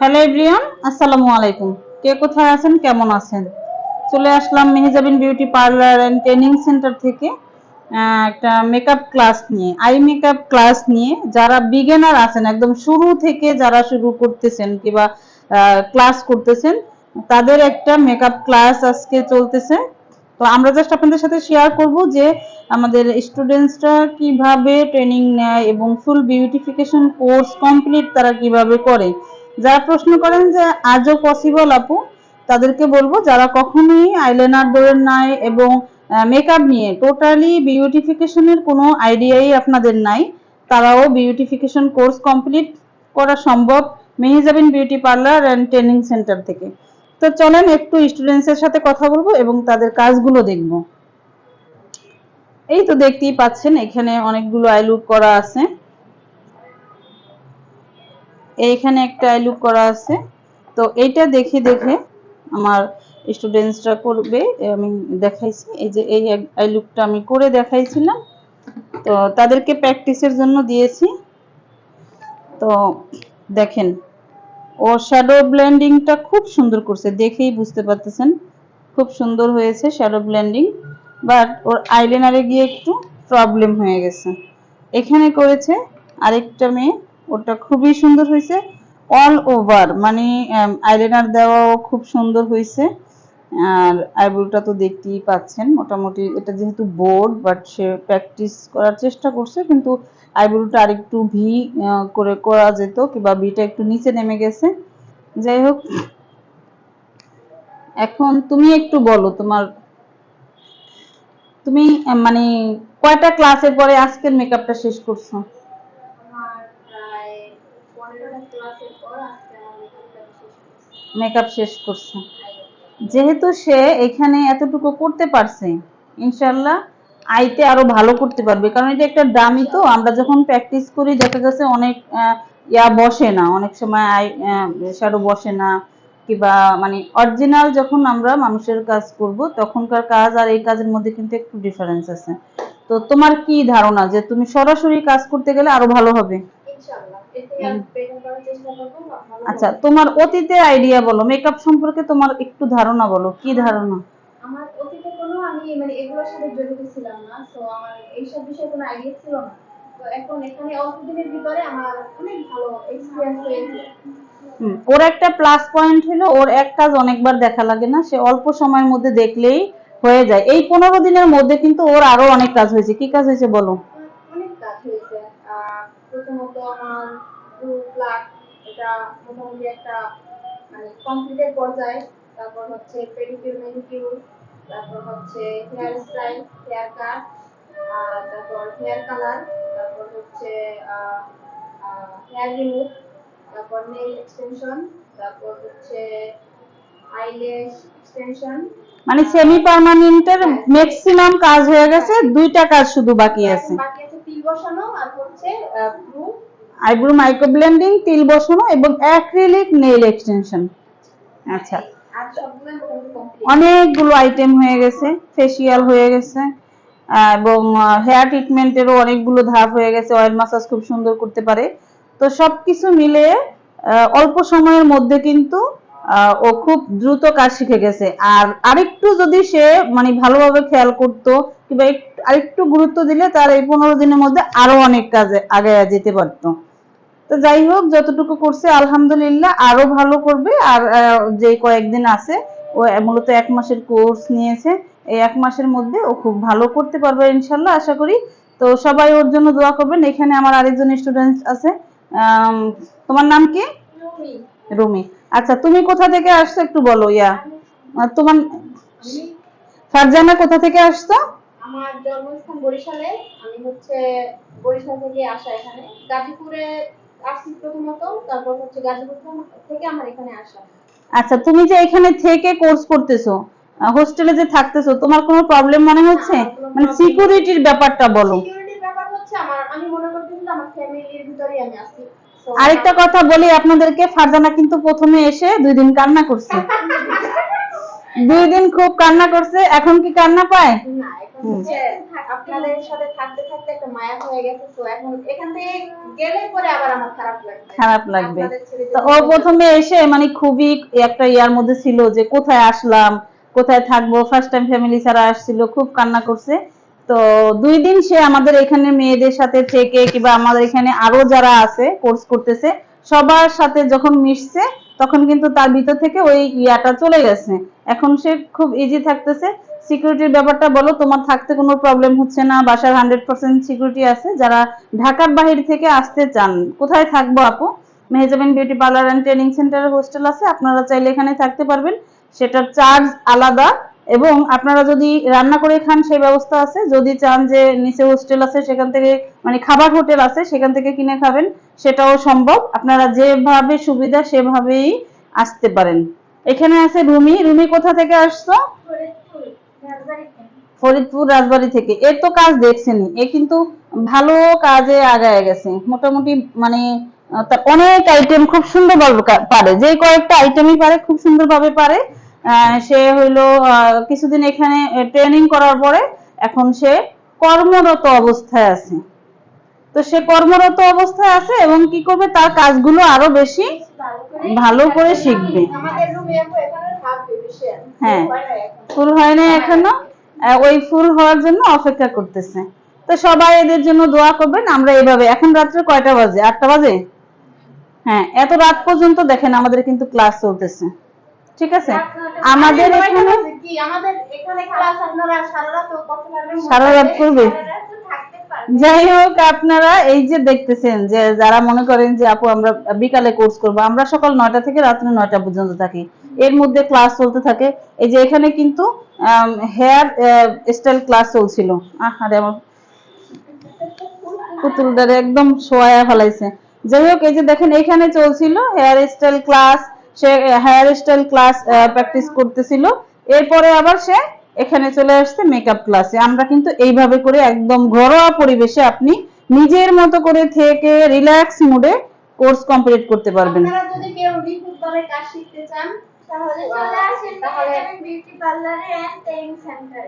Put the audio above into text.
Hello everyone, আসসালামু আলাইকুম। কে কোথায় আছেন? কেমন আছেন? চলে আসলাম Mehejabin beauty parlour and training centre থেকে একটা মেকআপ ক্লাস নিয়ে। আই মেকআপ ক্লাস নিয়ে যারা বিগিনার আছেন, একদম শুরু থেকে যারা শুরু করতেছেন কিংবা ক্লাস করতেছেন, তাদের একটা মেকআপ ক্লাস আজকে চলতেছে। তো আমরা জাস্ট আপনাদের সাথে শেয়ার করব যে আমাদের স্টুডেন্টসরা কীভাবে ট্রেনিং নেয় এবং ফুল বিউটিফিকেশন কোর্স কমপ্লিট তারা কীভাবে করে। যারা প্রশ্ন করেন যে আজও পসিবল আপু, তাদেরকে বলব যারা কখনোই আইলাইনার ধরেন নাই এবং মেকআপ নিয়ে টোটালি বিউটিফিকেশনের কোনো আইডিয়াই আপনাদের নাই, তারাও বিউটিফিকেশন কোর্স কমপ্লিট করা সম্ভব Mehejabin beauty parlour and training centre থেকে। তো চলেন একটু স্টুডেন্টসের সাথে কথা বলব এবং তাদের কাজগুলো দেখব। এই তো দেখতেই পাচ্ছেন, এখানে অনেকগুলো আইলুক করা আছে। এইখানে একটা আইলুক করা আছে। তো এইটা দেখে দেখে আমার স্টুডেন্টসরা করবে, আমি দেখাইছি। এই যে এই আইলুকটা আমি করে দেখাইছিলাম। তো তাদেরকে প্র্যাকটিসের জন্য দিয়েছি। তো দেখেন ও শ্যাডো ব্লেন্ডিংটা খুব সুন্দর করছে, দেখেই বুঝতে পারতেছেন। খুব সুন্দর হয়েছে শ্যাডো ব্লেন্ডিং বাট ওর আইলাইনারে গিয়ে একটু প্রবলেম হয়ে গেছে। এখানে করেছে আরেকটা মেয়ে ওটা খুবই সুন্দর হয়েছে। অল ওভার মানে আইলাইনার দেওয়াও খুব সুন্দর হয়েছে। আর আইব্রোটা তো দেখতেই পাচ্ছেন, মোটামুটি এটা যেহেতু বোর্ড বাট সে প্র্যাকটিস করার চেষ্টা করছে, কিন্তু আইব্রোটা আরেকটু ভি করে করা যেত, কিংবা ভিটা একটু নিচে নেমে গেছে। যাই হোক, এখন তুমি একটু বলো, তোমার, তুমি মানে কয়টা ক্লাসের পরে আজকের মেকআপটা শেষ করছ আমার প্রায় পনেরোটা ক্লাসের পর আজকে আমার মেকআপটা শেষ করছি মেকআপ শেষ করছে। যেহেতু সে এখানে এতটুকু করতে পারছে ইনশাল্লাহ আইতে আরও ভালো করতে পারবে। কারণ এটা একটা দামি তো, আমরা যখন প্র্যাকটিস করি, দেখা যাচ্ছে অনেক ইয়া বসে না। অনেক সময় আই শ্যাডো বসে না। কিংবা মানে অরিজিনাল যখন আমরা মানুষের কাজ করব, তখনকার কাজ আর এই কাজের মধ্যে কিন্তু একটু ডিফারেন্স আছে। তো তোমার কি ধারণা যে তুমি সরাসরি কাজ করতে গেলে আরও ভালো হবে? ইনশাআল্লাহ। আচ্ছা তোমার অতীতের আইডিয়া বলো মেকআপ সম্পর্কে তোমার একটু ধারণা বলো কি ধারণা? আমার অতীতে কোনো আমি মানে এগুলোর সাথে জড়িত ছিলাম না আমার এইসব বিষয়ে কোনো আইডিয়া ছিল না। তো এখন এখানে অল্প দিনের ভিতরে আমার অনেক ভালো এক্সপিরিয়েন্স হয়েছে। ওর একটা প্লাস পয়েন্ট হলো ওর এক কাজ অনেকবার দেখা লাগে না সে অল্প সময়ের মধ্যে দেখলেই হয়ে যায়। এই পনেরো দিনের মধ্যে কিন্তু ওর আরও অনেক কাজ হয়েছে কি কাজ হয়েছে বলো? ব্লু এটা মোটামুটি একটা মানে কমপ্লিটের পর্যায়ে। তারপর হচ্ছে পেডিকিউর ম্যানিকিউর তারপর হচ্ছে হেয়ার স্টাইল হেয়ার কাট তারপর হেয়ার কালার তারপর হচ্ছে হেয়ার রিমুভ তারপর নেল এক্সটেনশন তারপর হচ্ছে এক্সটেনশন মানে সেমি পার্মানেন্টের ম্যাক্সিমাম কাজ হয়ে গেছে দুইটা কাজ শুধু বাকি আছে। বাকি আছে তিল বসানো আর হচ্ছে ব্লু আইব্রো মাইক্রো ব্লেন্ডিং তিল বসানো এবং অ্যাক্রিলিক নেইল এক্সটেনশন। আচ্ছা। অনেকগুলো আইটেম হয়ে গেছে, ফেসিয়াল হয়ে গেছে, এবং হেয়ার ট্রিটমেন্টেরও অনেকগুলো ধাপ হয়ে গেছে, অয়েল মাসাজ খুব সুন্দর করতে পারে। তো সবকিছু মিলে অল্প সময়ের মধ্যে কিন্তু ও খুব দ্রুত কাজ শিখে গেছে। আর আরেকটু যদি সে মানে ভালোভাবে খেয়াল করতো কিংবা আরেকটু গুরুত্ব দিলে তার এই পনেরো দিনের মধ্যে আরও অনেক কাজে আগে যেতে পারতো। তো যাই হোক, যতটুকু করছে, আলহামদুলিল্লাহ আরও ভালো করবে। আর যে কয়েকদিন আছে, ও মূলত এক মাসের কোর্স নিয়েছে। এই এক মাসের মধ্যে ও খুব ভালো করতে পারবে ইনশাল্লাহ, আশা করি। তো সবাই ওর জন্য দোয়া করবেন। এখানে আমার আরেকজন স্টুডেন্ট আছে। তোমার নাম কি? রুমি। আচ্ছা তুমি কোথা থেকে আসছো একটু বলো ইয়া। তোমার ফারজানা কোথা থেকে আসছো? আমার জন্মস্থান বরিশালে। আমি হচ্ছে বরিশাল থেকে আসা এখানে। গাজীপুরে আসছি প্রথমত তারপর হচ্ছে গাজীপুর থেকে আমার এখানে আসা। আচ্ছা তুমি যে এখানে থেকে কোর্স করতেছো হোস্টেলে যে থাকতেছো তোমার কোনো প্রবলেম মনে হচ্ছে? মানে সিকিউরিটির ব্যাপারটা বলো। সিকিউরিটির ব্যাপার হচ্ছে আমার আমি মনে করতেছি আমার ফ্যামিলির ভিতরেই আমি আছি। আরেকটা কথা বলি আপনাদেরকে ফারজানা কিন্তু প্রথমে এসে দুই দিন কান্না করছে। দুই দিন খুব কান্না করছে এখন কি কান্না পায়? আপনাদের সাথে থাকতে থাকতে একটা মায়া হয়ে গেছে তো এখন এখান থেকে গেলে পরে আবার আমার খারাপ লাগবে। খারাপ লাগবে। তো ও প্রথমে এসে মানে খুবই একটা ইয়ার মধ্যে ছিল যে কোথায় আসলাম কোথায় থাকব ফার্স্ট টাইম ফ্যামিলি ছাড়া আসছিল খুব কান্না করছে। তো দুই দিন সে আমাদের এখানে মেয়েদের সাথে থেকে কিংবা আমাদের এখানে আরও যারা আছে কোর্স করতেছে, সবার সাথে যখন মিশছে, তখন কিন্তু তার ভিতর থেকে ওই ইয়াটা চলে গেছে। এখন সে খুব ইজি থাকতেছে। সিকিউরিটির ব্যাপারটা বলো, তোমার থাকতে কোনো প্রবলেম হচ্ছে না, বাসার হান্ড্রেড পার্সেন্ট সিকিউরিটি আছে। যারা ঢাকার বাহির থেকে আসতে চান, কোথায় থাকব আপু? Mehjabin beauty parlour and training সেন্টারের হোস্টেল আছে, আপনারা চাইলে এখানে থাকতে পারবেন। সেটার চার্জ আলাদা। এবং আপনারা যদি রান্না করে খান সেই ব্যবস্থা আছে। যদি চান যে নিচে হোস্টেল আছে সেখান থেকে মানে খাবার হোটেল আছে সেখান থেকে কিনে খাবেন সেটাও সম্ভব। আপনারা যেভাবে সুবিধা সেভাবেই আসতে পারেন। এখানে আছে রুমি। রুমি কোথা থেকে আসছো? ফরিদপুর, রাজবাড়ি থেকে। এর তো কাজ দেখছেনই। এ কিন্তু ভালো কাজে আগায় গেছে। মোটামুটি মানে অনেক আইটেম খুব সুন্দর পারে। যে কয়েকটা আইটেমই পারে খুব সুন্দরভাবে পারে। সে হইল কিছুদিন এখানে ট্রেনিং করার পরে এখন সে কর্মরত অবস্থায় আছে। তো সে কর্মরত অবস্থায় আছে এবং কি করবে? তার কাজগুলো আরও বেশি ভালো করে শিখবে। হ্যাঁ। ফুল হয় না এখনও। ওই ফুল হওয়ার জন্য অপেক্ষা করতেছে। তো সবাই এদের জন্য দোয়া করবেন, আমরা এভাবে। এখন রাত্রে কয়টা বাজে? আটটা বাজে? হ্যাঁ এত রাত পর্যন্ত দেখেন আমাদের কিন্তু ক্লাস চলতেছে। ঠিক আছে? আমাদের এখানে কি? আমাদের এখানে ক্লাস আপনারা সারা রাত কত সারা রাত করবে? যাই হোক আপনারা এই যে দেখতেছেন যে যারা মনে করেন যে আপু আমরা বিকালে কোর্স করব আমরা সকাল নয়টা থেকে রাত্রে নয়টা পর্যন্ত থাকি। এর মধ্যে ক্লাস চলতে থাকে। এই যে এখানে কিন্তু হেয়ার স্টাইল ক্লাস চলছিল। আহারে আমার পুতুলটারে একদম শোয়া ফেলাইছে। যাই হোক এই যে দেখেন এখানে চলছিল হেয়ার স্টাইল ক্লাস সে হেয়ার স্টাইল ক্লাস প্র্যাকটিস করতেছিল। এরপরে আবার সে এখানে চলে আসছে মেকআপ ক্লাসে আমরা কিন্তু এইভাবে করে একদম ঘরোয়া পরিবেশে আপনি নিজের মতো করে থেকে রিল্যাক্স মুডে কোর্স কমপ্লিট করতে পারবেন। আপনারা যদি কেউ রিপুট করে কাজ শিখতে চান তাহলে চলে আসেন তাহলে বিউটি পার্লারে এন্ড ট্রেনিং সেন্টার